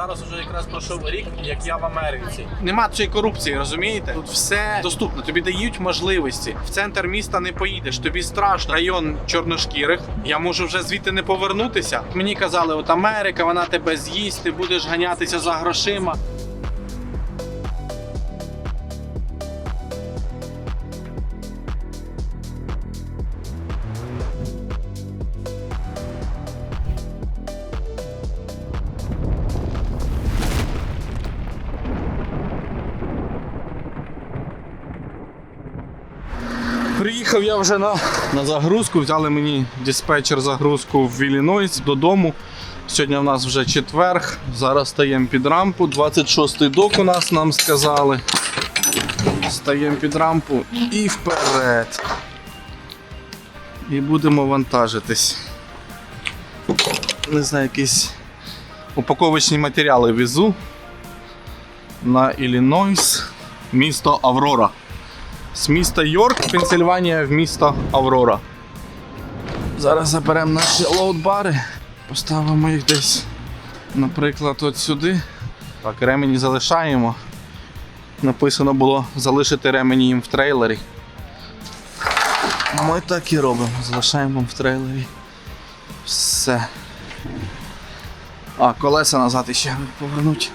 Зараз вже якраз пройшов рік, як я в Америці. Нема цієї корупції, розумієте? Тут все доступно. Тобі дають можливості. В центр міста не поїдеш. Тобі страшно. Район чорношкірих. Я можу вже звідти не повернутися. Мені казали, от Америка, вона тебе з'їсть, ти будеш ганятися за грошима. Приїхав я вже на, на загрузку. Взяли мені диспетчер загрузку в Іллінойс додому. Сьогодні в нас вже четверг. Зараз стаємо під рампу. 26-й док у нас нам сказали. Стаємо під рампу і вперед. І будемо вантажитись. Не знаю, якісь упаковочні матеріали везу на Іллінойс, місто Аврора з міста Йорк, Пенсильванія в місто Аврора. Зараз заберемо наші лоудбари, поставимо їх десь, наприклад, от сюди. Так, ремені залишаємо. Написано було залишити ремені їм в трейлері. Ми так і робимо. Залишаємо в трейлері. Все. А, колеса назад іще повернути.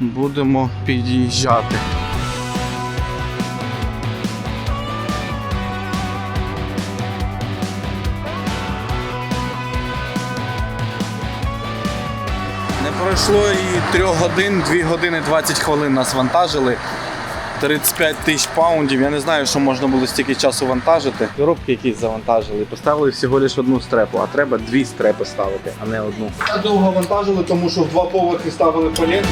Будемо під'їжджати. Не пройшло і 3 годин, 2 години 20 хвилин нас вантажили. 35 тисяч паундів. Я не знаю, що можна було стільки часу вантажити. Коробки якісь завантажили. Поставили всього лише одну стрепу, а треба дві стрепи ставити, а не одну. Довго вантажили, тому що в два поверхи ставили палети.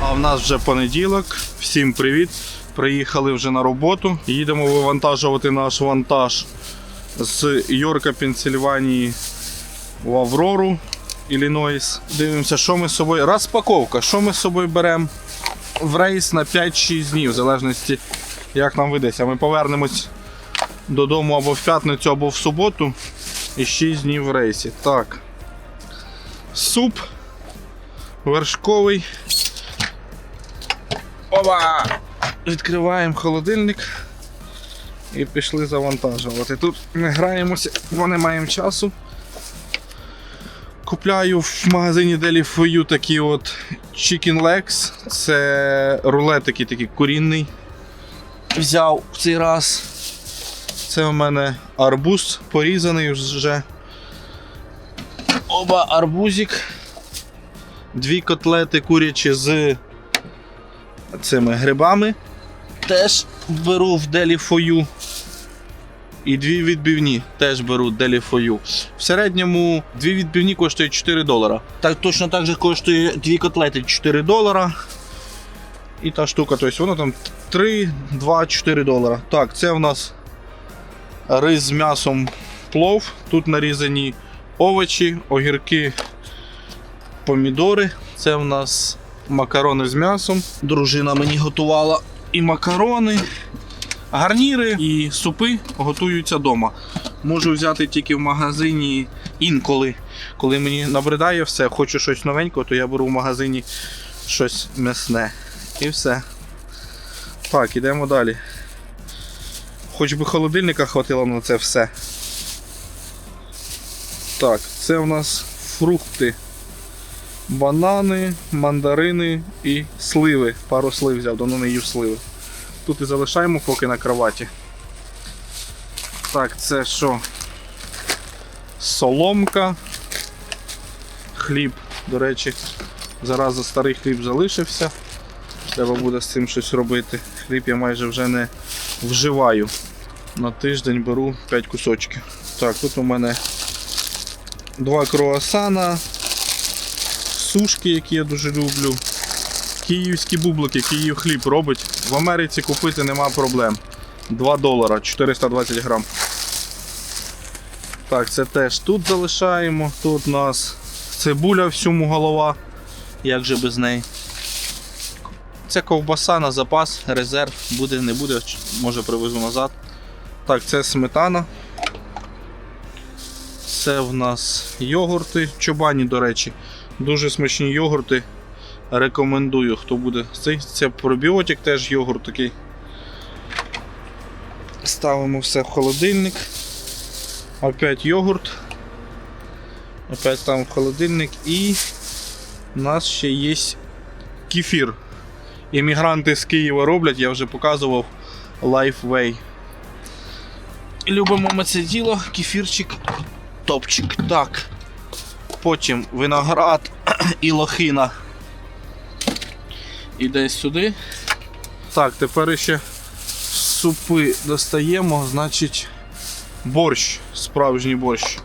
А в нас вже понеділок. Всім привіт. Приїхали вже на роботу. Їдемо вивантажувати наш вантаж з Йорка, Пенсильванії в Аврору, Іллінойс. Дивимося, що ми з собою. Розпаковка. Що ми з собою беремо в рейс на 5-6 днів, в залежності, як нам видається. Ми повернемось додому або в п'ятницю, або в суботу. І 6 днів в рейсі. Так. Суп вершковий. Опа! Відкриваємо холодильник і пішли завантажувати. Тут ми граємося, бо не маємо часу. Купляю в магазині Deli For You такі от Chicken Legs. Це рулетики такий курінний. Взяв в цей раз. Це у мене арбуз порізаний вже. Оба арбузик. Дві котлети курячі з цими грибами. Теж беру в Deli For You. І дві відбивні теж беру For В середньому дві відбивні коштують 4 долара. Так точно так же коштує дві котлети 4 долара. І та штука, тобто воно там 3, 2, 4 долара. Так, це в нас рис з м'ясом плов. Тут нарізані овочі, огірки, помідори. Це в нас макарони з м'ясом. Дружина мені готувала і макарони, гарніри і супи готуються вдома. Можу взяти тільки в магазині інколи. Коли мені набридає все, хочу щось новенького, то я беру в магазині щось м'ясне. І все. Так, ідемо далі. Хоч би холодильника хватило на це все. Так, це в нас фрукти. Банани, мандарини і сливи. Пару слив взяв, давно не їв сливи. Тут і залишаємо поки на кроваті. Так, це що? Соломка. Хліб, до речі, зараз старий хліб залишився. Треба буде з цим щось робити. Хліб я майже вже не вживаю. На тиждень беру 5 кусочків. Так, тут у мене два круасана, сушки, які я дуже люблю. Київські бублики, Київ хліб робить. В Америці купити нема проблем. 2 долара, 420 грам. Так, це теж тут залишаємо. Тут у нас цибуля всьому голова. Як же без неї? Це ковбаса на запас, резерв. Буде, не буде, може привезу назад. Так, це сметана. Це в нас йогурти. Чобані, до речі. Дуже смачні йогурти. Рекомендую, хто буде. Це, це пробіотик, теж йогурт такий. Ставимо все в холодильник. Опять йогурт. Опять ставимо в холодильник. І у нас ще є кефір. Іммігранти з Києва роблять, я вже показував Lifeway. Любимо ми це діло, кефірчик, топчик. Так. Потім виноград і лохина. Іде сюди. Так, тепер ще супи достаємо, значить борщ, справжній борщ.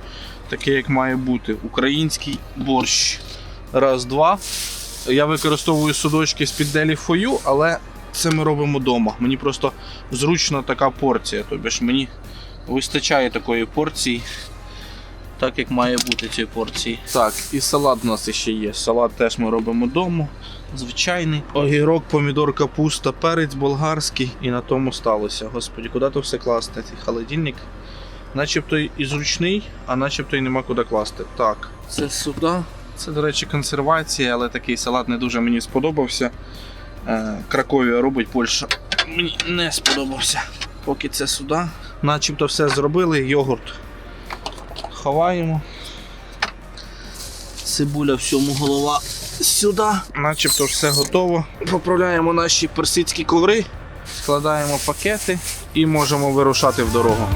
Такий, як має бути. Український борщ. Раз, два. Я використовую судочки з-під Делі Фою, але це ми робимо вдома. Мені просто зручна така порція. Тобі ж мені вистачає такої порції, так як має бути цієї порції. Так, і салат у нас ще є. Салат теж ми робимо вдома. Звичайний. Огірок, помідор, капуста, перець болгарський. І на тому сталося. Господі, куди то все класти? Цей холодильник. Начебто і зручний, а начебто і нема куди класти. Так, це сюди. Це, до речі, консервація, але такий салат не дуже мені сподобався. Е, Краковія робить Польща. Мені не сподобався. Поки це сюди. Начебто все зробили, йогурт ховаємо. Цибуля всьому голова сюди. Начебто все готово. Поправляємо наші персидські коври, складаємо пакети і можемо вирушати в дорогу.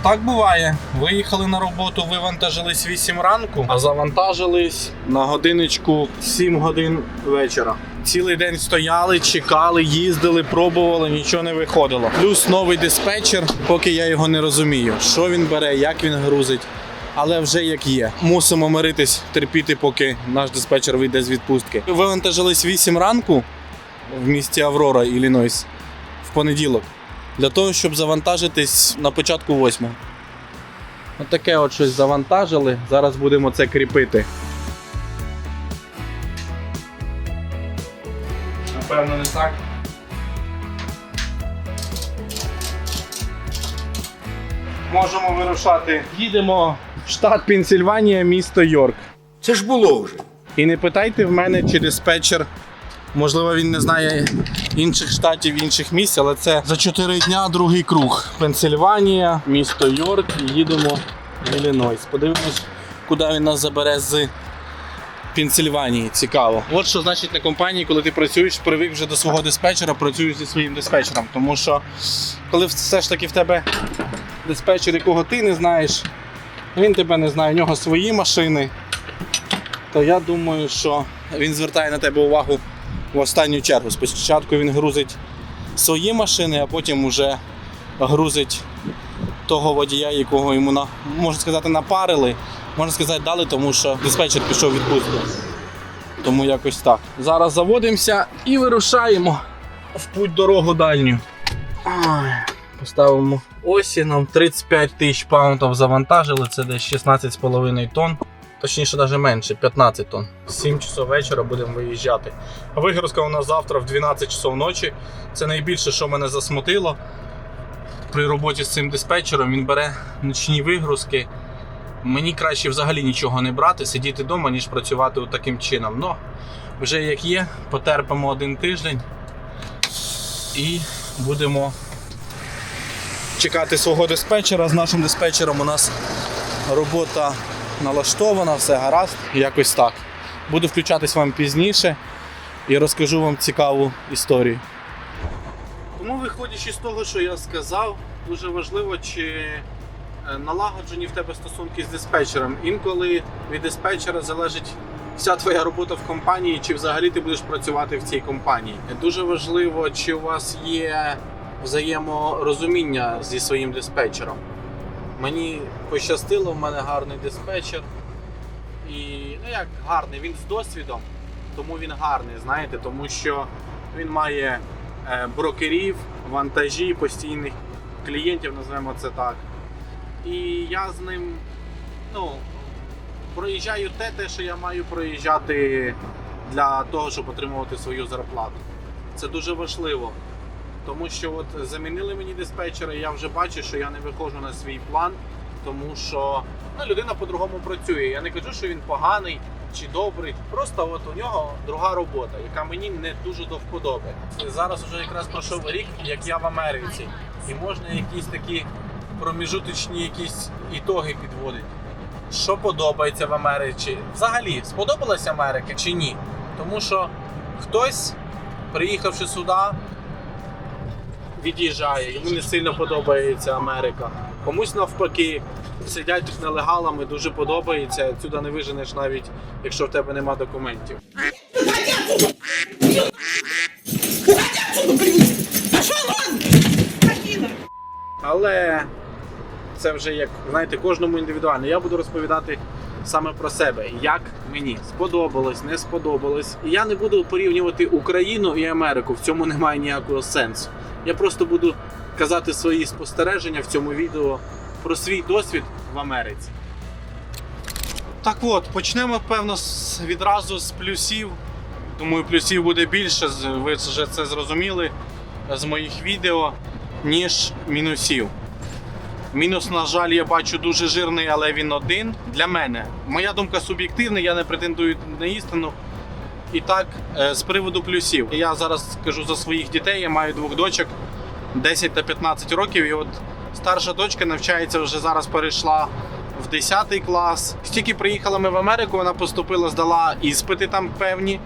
Отак буває. Виїхали на роботу, вивантажились 8 ранку, а завантажились на годиночку 7 годин вечора. Цілий день стояли, чекали, їздили, пробували, нічого не виходило. Плюс новий диспетчер, поки я його не розумію, що він бере, як він грузить. Але вже як є. Мусимо миритись, терпіти, поки наш диспетчер вийде з відпустки. Вивантажились 8 ранку в місті Аврора, Іллінойс, в понеділок для того, щоб завантажитись на початку восьмого. Отаке от щось завантажили. Зараз будемо це кріпити. Напевно, не так. Можемо вирушати. Їдемо в штат Пенсільванія, місто Йорк. Це ж було вже. І не питайте в мене, чи диспетчер. Можливо, він не знає інших штатів, інших місць, але це за 4 дня другий круг. Пенсильванія, місто Йорк, і їдемо в Іллінойс. Подивимось, куди він нас забере з Пенсильванії. Цікаво. От що значить на компанії, коли ти працюєш, привик вже до свого диспетчера, працюєш зі своїм диспетчером. Тому що коли все ж таки в тебе диспетчер, якого ти не знаєш, він тебе не знає, у нього свої машини то я думаю, що він звертає на тебе увагу в останню чергу. Спочатку він грузить свої машини, а потім вже грузить того водія, якого йому на, можна сказати, напарили. Можна сказати, дали, тому що диспетчер пішов відпустку. Тому якось так. Зараз заводимося і вирушаємо в путь дорогу дальню. Поставимо осі, нам 35 тисяч паунтів завантажили, це десь 16,5 тонн. Точніше, навіть менше, 15 тонн. 7 часов вечора будемо виїжджати. Вигрузка у нас завтра в 12 часов ночі. Це найбільше, що мене засмутило. При роботі з цим диспетчером він бере нічні вигрузки. Мені краще взагалі нічого не брати, сидіти вдома, ніж працювати таким чином. Ну, вже як є, потерпимо один тиждень і будемо чекати свого диспетчера. З нашим диспетчером у нас робота налаштована, все гаразд. Якось так. Буду включатись вам пізніше і розкажу вам цікаву історію. Тому, виходячи з того, що я сказав, дуже важливо, чи е, налагоджені в тебе стосунки з диспетчером. Інколи від диспетчера залежить вся твоя робота в компанії, чи взагалі ти будеш працювати в цій компанії. Дуже важливо, чи у вас є взаєморозуміння зі своїм диспетчером. Мені пощастило, в мене гарний диспетчер. І ну як гарний, він з досвідом, тому він гарний, знаєте, тому що він має е, брокерів, вантажі, постійних клієнтів, називаємо це так. І я з ним ну, проїжджаю те, те, що я маю проїжджати для того, щоб отримувати свою зарплату. Це дуже важливо. Тому що от замінили мені диспетчера, і я вже бачу, що я не виходжу на свій план, тому що ну, людина по-другому працює. Я не кажу, що він поганий чи добрий. Просто от у нього друга робота, яка мені не дуже до вподоби. Зараз вже якраз пройшов рік, як я в Америці, і можна якісь такі проміжуточні якісь ітоги підводити. Що подобається в Америці? Взагалі, сподобалася Америка чи ні? Тому що хтось, приїхавши сюди, від'їжджає, йому не сильно подобається Америка. Комусь навпаки, сидять нелегалами, дуже подобається. Отсюди не виженеш навіть, якщо в тебе нема документів. Але це вже як знаєте, кожному індивідуально. Я буду розповідати саме про себе, як мені сподобалось, не сподобалось. І я не буду порівнювати Україну і Америку. В цьому немає ніякого сенсу. Я просто буду казати свої спостереження в цьому відео про свій досвід в Америці. Так от, почнемо, певно, відразу з плюсів. Думаю, плюсів буде більше, ви вже це зрозуміли з моїх відео, ніж мінусів. Мінус, на жаль, я бачу дуже жирний, але він один. Для мене. Моя думка суб'єктивна, я не претендую на істину. І так, е, з приводу плюсів. Я зараз скажу за своїх дітей, я маю двох дочок 10 та 15 років. І от старша дочка навчається вже зараз перейшла в 10 клас. Тільки приїхали ми в Америку, вона поступила, здала іспити там певні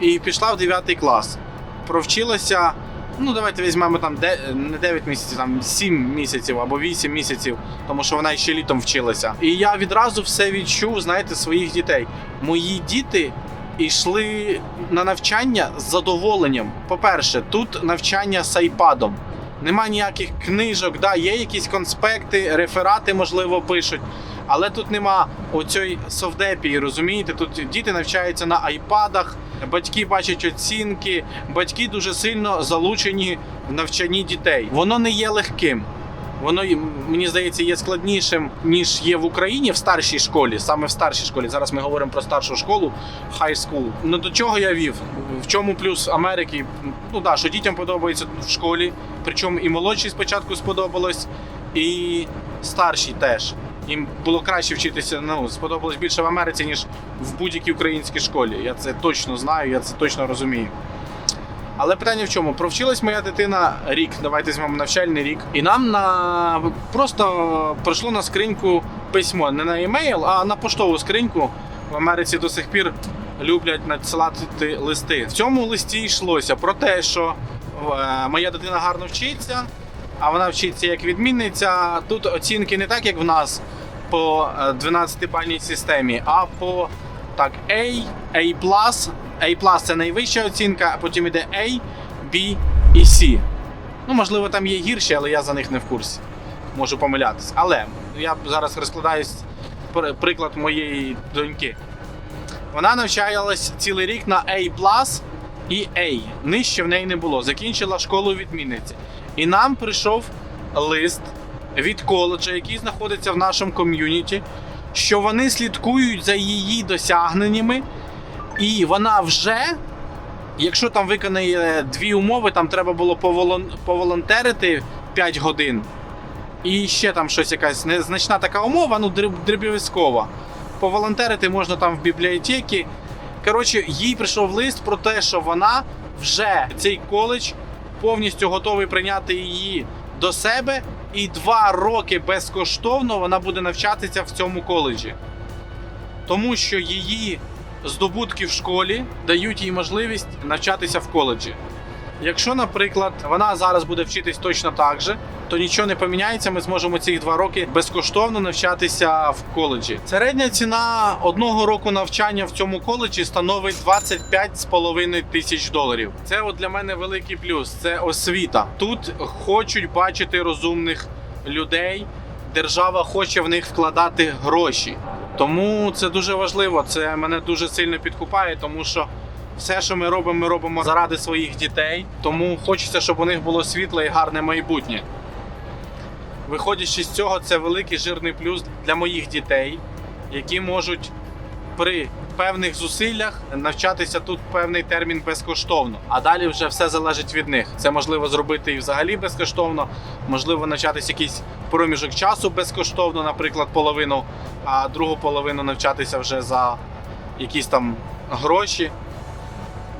і пішла в 9 клас. Провчилася Ну, давайте візьмемо там де, не 9 місяців, там 7 місяців або 8 місяців, тому що вона ще літом вчилася. І я відразу все відчув, знаєте, своїх дітей. Мої діти йшли на навчання з задоволенням. По-перше, тут навчання з айпадом. Нема ніяких книжок, да, є якісь конспекти, реферати, можливо, пишуть. Але тут нема оцій совдепії, розумієте? Тут діти навчаються на айпадах, батьки бачать оцінки, батьки дуже сильно залучені в навчанні дітей. Воно не є легким. Воно мені здається є складнішим ніж є в Україні в старшій школі, саме в старшій школі. Зараз ми говоримо про старшу школу, high school. Ну до чого я вів? В чому плюс Америки? Ну да, що дітям подобається в школі, причому і молодшій спочатку сподобалось, і старшій теж. Їм було краще вчитися. Ну сподобалось більше в Америці ніж в будь-якій українській школі. Я це точно знаю, я це точно розумію. Але питання в чому? Провчилась моя дитина рік, давайте візьмемо навчальний рік. І нам на просто прийшло на скриньку письмо, не на емейл, а на поштову скриньку. В Америці до сих пір люблять надсилати листи. В цьому листі йшлося про те, що е, моя дитина гарно вчиться, а вона вчиться як відмінниця. Тут оцінки не так, як в нас по 12-бальній системі, а по так, A, A+, A+, це найвища оцінка, а потім іде A, B і C. Ну, можливо, там є гірші, але я за них не в курсі. Можу помилятись. Але я зараз розкладаюсь приклад моєї доньки. Вона навчалась цілий рік на A+, і A. Нижче в неї не було. Закінчила школу відмінниці. І нам прийшов лист від коледжа, який знаходиться в нашому ком'юніті, що вони слідкують за її досягненнями, і вона вже, якщо там виконає дві умови, там треба було поволон- поволонтерити 5 годин. І ще там щось якась незначна така умова, ну дріб- дріб'язкова. Поволонтерити можна там в бібліотеці. Коротше, їй прийшов лист про те, що вона вже цей коледж повністю готовий прийняти її до себе, і два роки безкоштовно вона буде навчатися в цьому коледжі. Тому що її здобутки в школі дають їй можливість навчатися в коледжі. Якщо, наприклад, вона зараз буде вчитись точно так же, то нічого не поміняється. Ми зможемо ці два роки безкоштовно навчатися в коледжі. Середня ціна одного року навчання в цьому коледжі становить 25,5 тисяч доларів. Це от для мене великий плюс. Це освіта. Тут хочуть бачити розумних людей. Держава хоче в них вкладати гроші. Тому це дуже важливо. Це мене дуже сильно підкупає, тому що все, що ми робимо, ми робимо заради своїх дітей. Тому хочеться, щоб у них було світле і гарне майбутнє. Виходячи з цього, це великий жирний плюс для моїх дітей, які можуть при певних зусиллях навчатися тут певний термін безкоштовно. А далі вже все залежить від них. Це можливо зробити і взагалі безкоштовно, можливо, навчатися якийсь проміжок часу безкоштовно, наприклад, половину, а другу половину навчатися вже за якісь там гроші.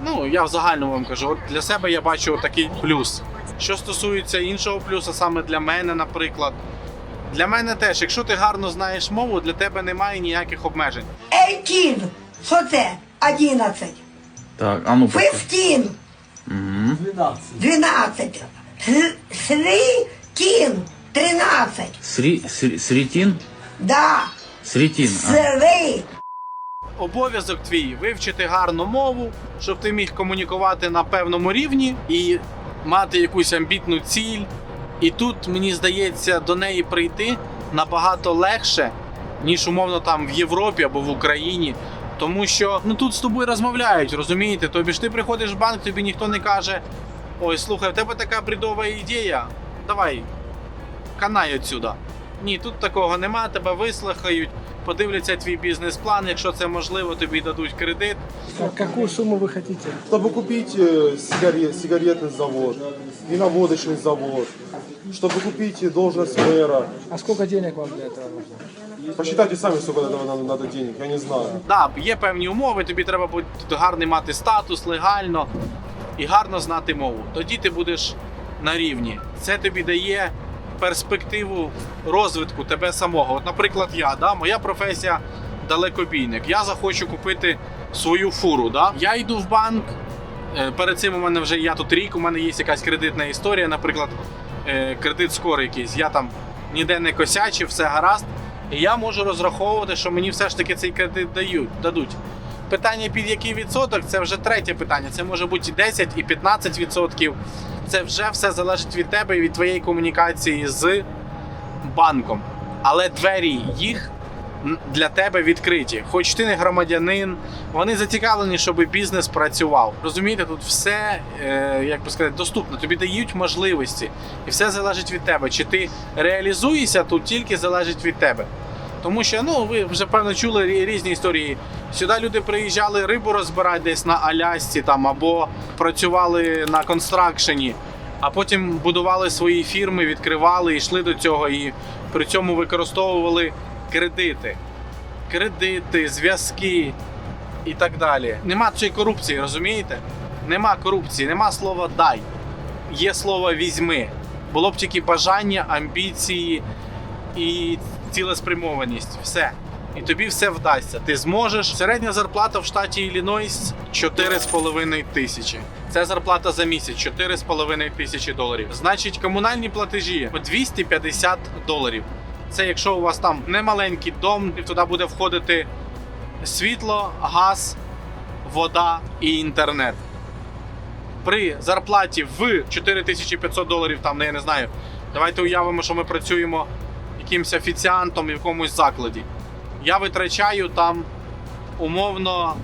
Ну, я в загальному вам кажу, от для себе я бачу такий плюс. Що стосується іншого плюса, саме для мене, наприклад, для мене теж, якщо ти гарно знаєш мову, для тебе немає ніяких обмежень. Ей, кін, що це? 11. Так, а ну поки. 15. Мгм. 12. Сри, кін, 13. Срі, срі, срітін? Да, Срітін. А. сри. Обов'язок твій вивчити гарну мову, щоб ти міг комунікувати на певному рівні і мати якусь амбітну ціль. І тут, мені здається, до неї прийти набагато легше, ніж умовно там в Європі або в Україні. Тому що ну тут з тобою розмовляють, розумієте? Тобі ж ти приходиш в банк, тобі ніхто не каже: Ой, слухай, в тебе така бредова ідея. Давай, канай отсюда. Ні, тут такого нема, тебе вислухають, подивляться твій бізнес-план. Якщо це можливо, тобі дадуть кредит. Какую сумму вы хотите? Чтобы купить э, сигарет, сигаретный завод, виноводочный завод, чтобы купить должность мэра. А сколько денег вам для этого нужно? Посчитайте сами, сколько для этого надо, надо денег, я не знаю. Да, є певні умови, тобі треба бути гарний мати статус легально і гарно знати мову. Тоді ти будеш на рівні. Це тобі дає перспективу розвитку тебе самого. От, наприклад, я, да, моя професія далекобійник. Я захочу купити свою фуру. Да? Я йду в банк. е, Перед цим у мене вже я тут рік, у мене є якась кредитна історія, наприклад, е, кредит скор якийсь. Я там ніде не косячив, все гаразд. І я можу розраховувати, що мені все ж таки цей кредит дають. Питання під який відсоток це вже третє питання. Це може бути і 10 і 15 відсотків. Це вже все залежить від тебе і від твоєї комунікації з банком. Але двері їх для тебе відкриті. Хоч ти не громадянин, вони зацікавлені, щоб бізнес працював. Розумієте, тут все, е, як би сказати, доступно. Тобі дають можливості, і все залежить від тебе. Чи ти реалізуєшся, тут тільки залежить від тебе. Тому що ну ви вже певно чули різні історії. Сюди люди приїжджали рибу розбирати десь на Алясці там або працювали на констракшені, а потім будували свої фірми, відкривали, йшли до цього і при цьому використовували кредити. Кредити, зв'язки і так далі. Нема цієї корупції, розумієте? Нема корупції, нема слова дай. Є слово візьми. Було б тільки бажання, амбіції і цілеспрямованість. Все. І тобі все вдасться. Ти зможеш. Середня зарплата в штаті Іллінойс 4,5 тисячі. Це зарплата за місяць 4,5 тисячі доларів. Значить, комунальні платежі 250 доларів. Це якщо у вас там немаленький дом, і туди буде входити світло, газ, вода і інтернет. При зарплаті в 4500 доларів, там, ну, я не знаю, давайте уявимо, що ми працюємо якимось офіціантом в якомусь закладі. Я витрачаю там умовно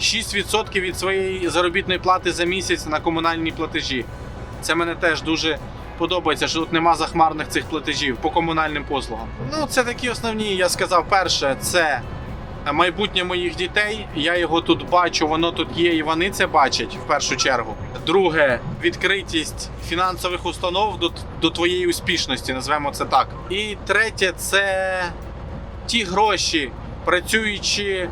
6% від своєї заробітної плати за місяць на комунальні платежі. Це мене теж дуже подобається, що тут нема захмарних цих платежів по комунальним послугам. Ну, це такі основні, я сказав, перше, це майбутнє моїх дітей. Я його тут бачу, воно тут є, і вони це бачать в першу чергу. Друге, відкритість фінансових установ до, до твоєї успішності, назвемо це так. І третє, це ті гроші, працюючи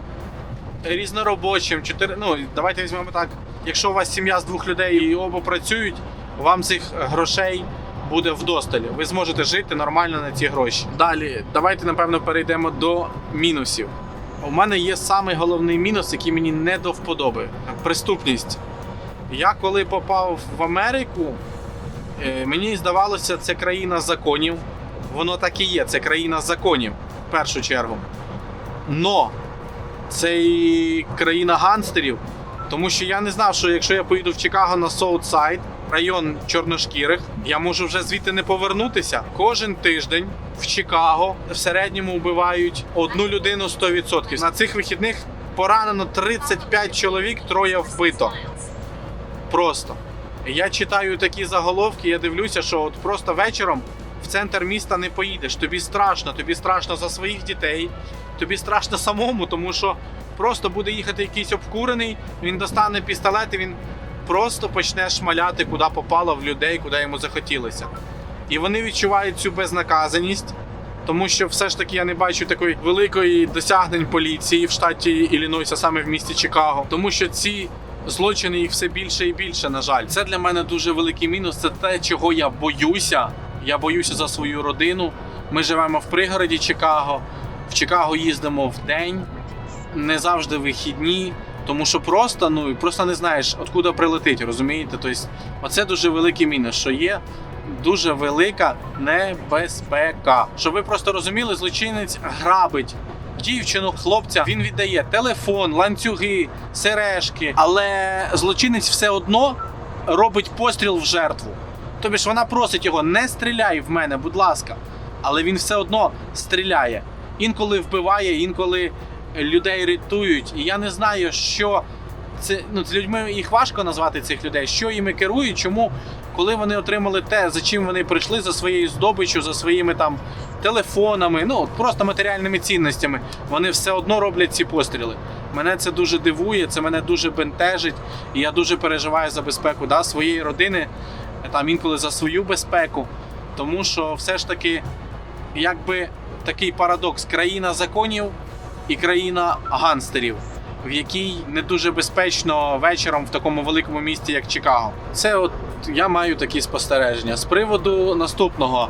різноробочим, чотири. Ну давайте візьмемо так. Якщо у вас сім'я з двох людей і оба працюють, вам цих грошей буде вдосталь. Ви зможете жити нормально на ці гроші. Далі, давайте напевно перейдемо до мінусів. У мене є самий головний мінус, який мені не до вподоби: преступність. Я коли попав в Америку, е, мені здавалося, це країна законів. Воно так і є, це країна законів в першу чергу. Но це і країна гангстерів, тому що я не знав, що якщо я поїду в Чикаго на Соутсайд, район чорношкірих, я можу вже звідти не повернутися. Кожен тиждень в Чикаго в середньому вбивають одну людину 100%. На цих вихідних поранено 35 чоловік, троє вбито. Просто. Я читаю такі заголовки, я дивлюся, що от просто вечором в центр міста не поїдеш. Тобі страшно, тобі страшно за своїх дітей, тобі страшно самому, тому що просто буде їхати якийсь обкурений, він достане пістолет і він просто почне шмаляти, куди попало в людей, куди йому захотілося. І вони відчувають цю безнаказаність. Тому що все ж таки я не бачу такої великої досягнень поліції в штаті Іллінойс, а саме в місті Чикаго. Тому що ці злочини їх все більше і більше, на жаль. Це для мене дуже великий мінус. Це те, чого я боюся. Я боюся за свою родину. Ми живемо в пригороді Чикаго. В Чикаго їздимо в день, не завжди вихідні. Тому що просто ну просто не знаєш, откуда прилетить, розумієте? Тобто, оце дуже великий мінус, що є дуже велика небезпека. Щоб ви просто розуміли, злочинець грабить дівчину, хлопця. Він віддає телефон, ланцюги, сережки, але злочинець все одно робить постріл в жертву. Тобі ж вона просить його, не стріляй в мене, будь ласка. Але він все одно стріляє. Інколи вбиває, інколи людей рятують. І я не знаю, що це ну, з людьми їх важко назвати цих людей, що їми керують, чому, коли вони отримали те, за чим вони прийшли, за своєю здобиччю, за своїми там телефонами, ну просто матеріальними цінностями, вони все одно роблять ці постріли. Мене це дуже дивує, це мене дуже бентежить, і я дуже переживаю за безпеку да, своєї родини, там інколи за свою безпеку. Тому що все ж таки, якби такий парадокс: країна законів і країна ганстерів в якій не дуже безпечно вечором в такому великому місті, як Чикаго. Це от я маю такі спостереження. З приводу наступного.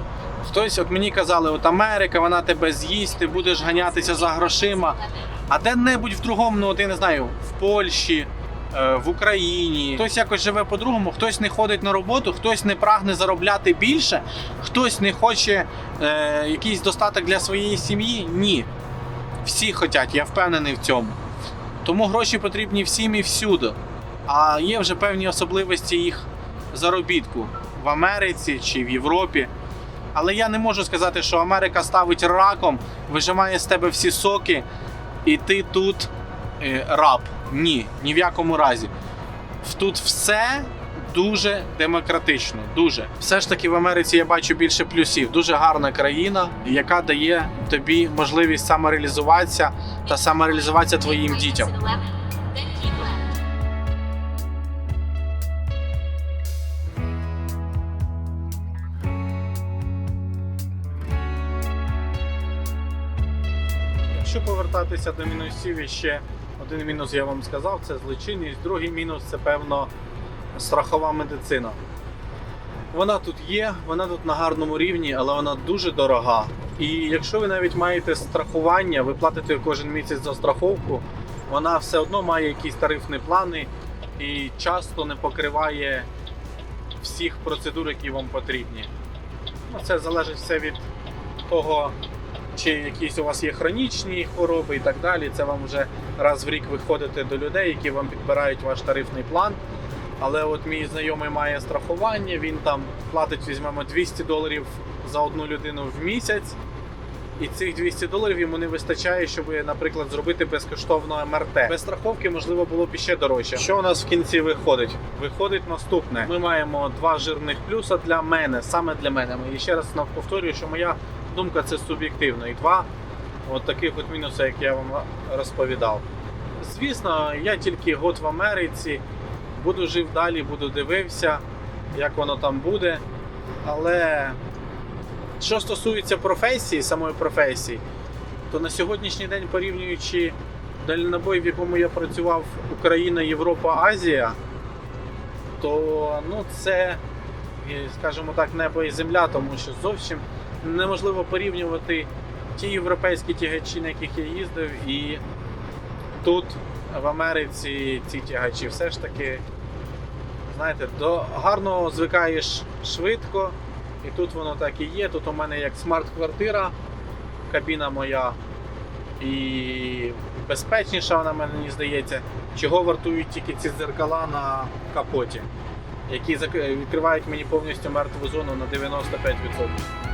Хтось, от мені казали, от Америка, вона тебе з'їсть, ти будеш ганятися за грошима. А де-небудь в другому, ну от я не знаю, в Польщі, е, в Україні. Хтось якось живе по-другому, хтось не ходить на роботу, хтось не прагне заробляти більше, хтось не хоче е, якийсь достаток для своєї сім'ї. Ні. Всі хочуть, я впевнений в цьому. Тому гроші потрібні всім і всюди. А є вже певні особливості їх заробітку в Америці чи в Європі. Але я не можу сказати, що Америка ставить раком, вижимає з тебе всі соки, і ти тут е, раб. Ні, ні в якому разі. Тут все дуже демократично. Дуже. Все ж таки в Америці я бачу більше плюсів. Дуже гарна країна, яка дає тобі можливість самореалізуватися та самореалізуватися твоїм дітям. Якщо повертатися до мінусів, ще один мінус я вам сказав, це злочинність. Другий мінус це певно страхова медицина. Вона тут є, вона тут на гарному рівні, але вона дуже дорога. І якщо ви навіть маєте страхування, ви платите кожен місяць за страховку, вона все одно має якісь тарифні плани і часто не покриває всіх процедур, які вам потрібні. Ну, це залежить все від того, чи якісь у вас є хронічні хвороби і так далі. Це вам вже раз в рік виходите до людей, які вам підбирають ваш тарифний план. Але от мій знайомий має страхування, він там платить, візьмемо 200 доларів за одну людину в місяць. І цих 200 доларів йому не вистачає, щоб, наприклад, зробити безкоштовно МРТ. Без страховки можливо було б іще дорожче. Що у нас в кінці виходить? Виходить наступне: ми маємо два жирних плюса для мене, саме для мене. І ще раз повторюю, що моя думка це суб'єктивно. І два от таких от мінуси, як я вам розповідав. Звісно, я тільки год в Америці, буду жив далі, буду дивився, як воно там буде. Але що стосується професії, самої професії, то на сьогоднішній день, порівнюючи дальнобой, в якому я працював Україна, Європа, Азія, то ну, це, скажімо так, небо і земля, тому що зовсім неможливо порівнювати ті європейські тягачі, на яких я їздив, і тут, в Америці, ці тягачі все ж таки Знаєте, до гарного звикаєш швидко, і тут воно так і є. Тут у мене як смарт-квартира, кабіна моя і безпечніша вона мені здається. Чого вартують тільки ці дзеркала на капоті, які відкривають мені повністю мертву зону на 95%.